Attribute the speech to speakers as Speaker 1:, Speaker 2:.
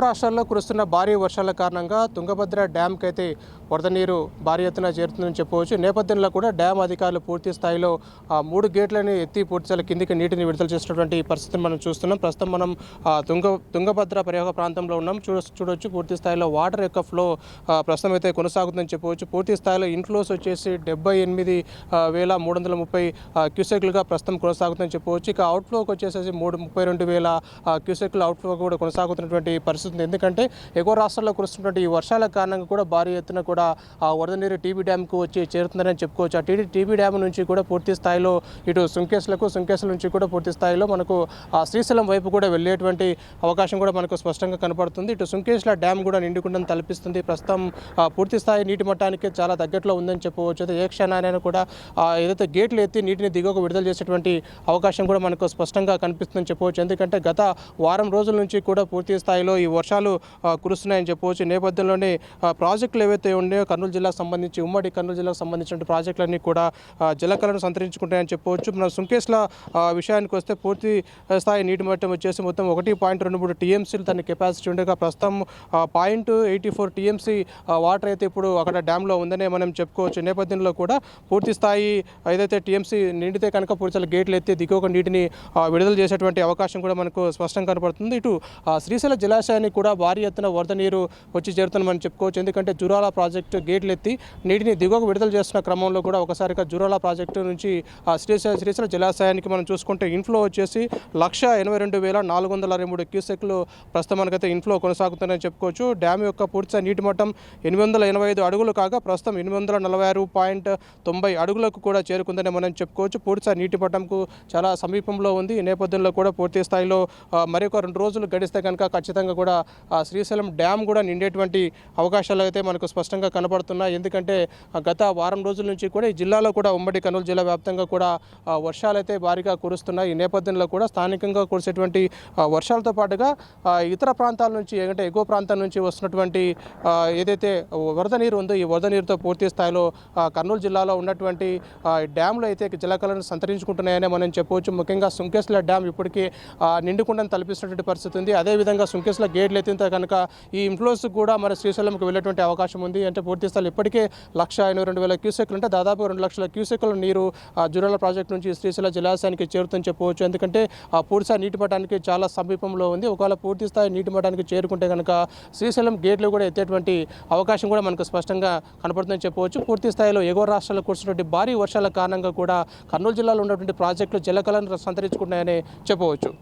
Speaker 1: రాష్ట్రాల్లో కురుస్తున్న భారీ వర్షాల కారణంగా తుంగభద్ర డ్యాంకి అయితే వరద నీరు భారీ ఎత్తున చేరుతుందని చెప్పవచ్చు. నేపథ్యంలో కూడా డ్యామ్ అధికారులు పూర్తి స్థాయిలో మూడు గేట్లను ఎత్తి పూర్తి స్థాయిలో కిందికి నీటిని విడుదల చేసినటువంటి పరిస్థితిని మనం చూస్తున్నాం. ప్రస్తుతం మనం తుంగ తుంగభద్ర ప్రయోగ ప్రాంతంలో ఉన్నాం. చూడ చూడొచ్చు పూర్తి స్థాయిలో వాటర్ యొక్క ఫ్లో ప్రస్తుతం అయితే కొనసాగుతుందని చెప్పవచ్చు. పూర్తి స్థాయిలో ఇన్ఫ్లోస్ వచ్చేసి డెబ్బై ఎనిమిది వేల మూడు వందల ముప్పై క్యూసెక్లుగా ప్రస్తుతం కొనసాగుతుందని చెప్పవచ్చు. ఇక అవుట్ఫ్లోకి వచ్చేసేసి మూడు ముప్పై రెండు వేల క్యూసెక్లు అవుట్ఫ్లో కూడా కొనసాగుతున్నటువంటి పరిస్థితి ఎందుకంటే ఎగువ రాష్ట్రాల్లో కురుస్తున్నటువంటి ఈ వర్షాల కారణంగా కూడా భారీ ఎత్తున కూడా ఆ వరద నీరు టీబీ డ్యామ్కు వచ్చి చేరుతుందని చెప్పుకోవచ్చు. ఆ టీడీ టీబీ డ్యామ్ నుంచి కూడా పూర్తి స్థాయిలో ఇటు సుంకేశ్లకు సుంకేశ్ల నుంచి కూడా పూర్తి స్థాయిలో మనకు ఆ శ్రీశైలం వైపు కూడా వెళ్ళేటువంటి అవకాశం కూడా మనకు స్పష్టంగా కనపడుతుంది. ఇటు సుంకేశ్ల డ్యామ్ కూడా నిండుకుండని తలపిస్తుంది. ప్రస్తుతం ఆ, పూర్తి స్థాయి నీటి మట్టానికి చాలా దగ్గరలో ఉందని చెప్పవచ్చు. అయితే ఏ క్షణానైనా కూడా ఏదైతే గేట్లు ఎత్తి నీటిని దిగువకు విడుదల చేసేటువంటి అవకాశం కూడా మనకు స్పష్టంగా కనిపిస్తుందని చెప్పవచ్చు. ఎందుకంటే గత వారం రోజుల నుంచి కూడా పూర్తి స్థాయిలో ఈ వర్షాలు కురుస్తున్నాయని చెప్పవచ్చు. నేపథ్యంలోనే ప్రాజెక్టులు ఏవైతే ఉన్నాయో కర్నూలు జిల్లాకు సంబంధించి ఉమ్మడి కర్నూలు జిల్లాకు సంబంధించిన ప్రాజెక్టులన్నీ కూడా ఆ, జలకలను సంతరించుకుంటాయని చెప్పవచ్చు. మన సుంకేశ్ల విషయానికి వస్తే పూర్తి స్థాయి నీటి మట్టం వచ్చేసి మొత్తం ఒకటి పాయింట్ రెండు మూడు టీఎంసీలు తన కెపాసిటీ ఉండగా ప్రస్తుతం point eighty four TMC water అయితే ఇప్పుడు అక్కడ డ్యాంలో ఉందనే మనం చెప్పుకోవచ్చు. నేపథ్యంలో కూడా పూర్తి స్థాయి ఏదైతే టీఎంసీ నిండితే కనుక పూర్తి గేట్లు ఎత్తి దిగువ నీటిని విడుదల చేసేటువంటి అవకాశం కూడా మనకు స్పష్టం కనపడుతుంది. ఇటు ఆ, శ్రీశైల జలాశయానికి కూడా భారీ ఎత్తున వరద నీరు వచ్చి చేరుతుందని మనం చెప్పుకోవచ్చు. ఎందుకంటే జురాల ప్రాజెక్ట్ గేట్లు ఎత్తి నీటిని దిగువకు విడుదల చేస్తున్న క్రమంలో కూడా ఒకసారిగా జురాల ప్రాజెక్టు నుంచి ఆ శ్రీశైల శ్రీశైల జలాశయానికి మనం చూసుకుంటే ఇన్ఫ్లో వచ్చేసి లక్ష ఎనభై రెండు వేల నాలుగు వందల అరవై మూడు క్యూసెక్లు ప్రస్తుతం మనకైతే ఇన్ఫ్లో కొనసాగుతుందని చెప్పుకోవచ్చు. డ్యామ్ యొక్క పూర్తి నీటి మట్టం ఎనిమిది వందల ఎనభై ఐదు అడుగులు కాగా ప్రస్తుతం ఎనిమిది వందల నలభై ఆరు పాయింట్ తొంభై అడుగులకు కూడా చేరుకుందని మనం చెప్పుకోవచ్చు. పూర్తి నీటి మట్టంకు చాలా సమీపంలో ఉంది. ఈ నేపథ్యంలో కూడా పూర్తి స్థాయిలో మరొక రెండు రోజులు గడిస్తే కనుక ఖచ్చితంగా కూడా ఆ శ్రీశైలం డ్యామ్ కూడా నిండేటువంటి అవకాశాలు అయితే మనకు స్పష్టంగా కనబడుతున్నాయి ఎందుకంటే గత వారం రోజుల నుంచి కూడా ఈ జిల్లాలో కూడా ఉమ్మడి కర్నూలు జిల్లా వ్యాప్తంగా కూడా వర్షాలైతే భారీగా కురుస్తున్నాయి. ఈ నేపథ్యంలో కూడా స్థానికంగా కురిసేటువంటి వర్షాలతో పాటుగా ఇతర ప్రాంతాల నుంచి అంటే ఎగువ ప్రాంతాల నుంచి వస్తున్నటువంటి ఏదైతే వరద నీరు ఉందో ఈ వరద నీరుతో పూర్తి స్థాయిలో కర్నూలు జిల్లాలో ఉన్నటువంటి ఆ, డ్యామ్లు అయితే జలకలను సంతరించుకుంటున్నాయని మనం చెప్పవచ్చు. ముఖ్యంగా సుంకేశ్ల డ్యామ్ ఇప్పటికీ నిండుకుండా తలపిస్తున్నటువంటి పరిస్థితి ఉంది. అదేవిధంగా సుంకేశ్ల గేట్లు ఎత్తితే కనుక ఈ ఇన్ఫ్లోస్ కూడా మన శ్రీశైలంకి వెళ్ళేటువంటి అవకాశం ఉంది. అంటే పూర్తి స్థాయిలో ఇప్పటికే లక్ష ఎనభై రెండు వేల క్యూసెక్లు అంటే దాదాపు రెండు లక్షల క్యూసెక్ల నీరు ఆ, జురాల ప్రాజెక్ట్ నుంచి శ్రీశైల జలాశయానికి చేరుతుందని చెప్పవచ్చు. ఎందుకంటే ఆ పూర్తిస్థాయి నీటి మటానికి చాలా సమీపంలో ఉంది. ఒకవేళ పూర్తి స్థాయి నీటి మటానికి చేరుకుంటే కనుక శ్రీశైలం గేట్లు కూడా ఎత్తేటువంటి అవకాశం కూడా మనకు స్పష్టంగా కనపడుతుందని చెప్పవచ్చు. పూర్తి స్థాయిలో ఎగువ రాష్ట్రాల్లో కురిసినటువంటి భారీ వర్షాల కారణంగా కూడా కర్నూలు జిల్లాలో ఉన్నటువంటి ప్రాజెక్టులు జలకలను సంతరించుకున్నాయని చెప్పవచ్చు.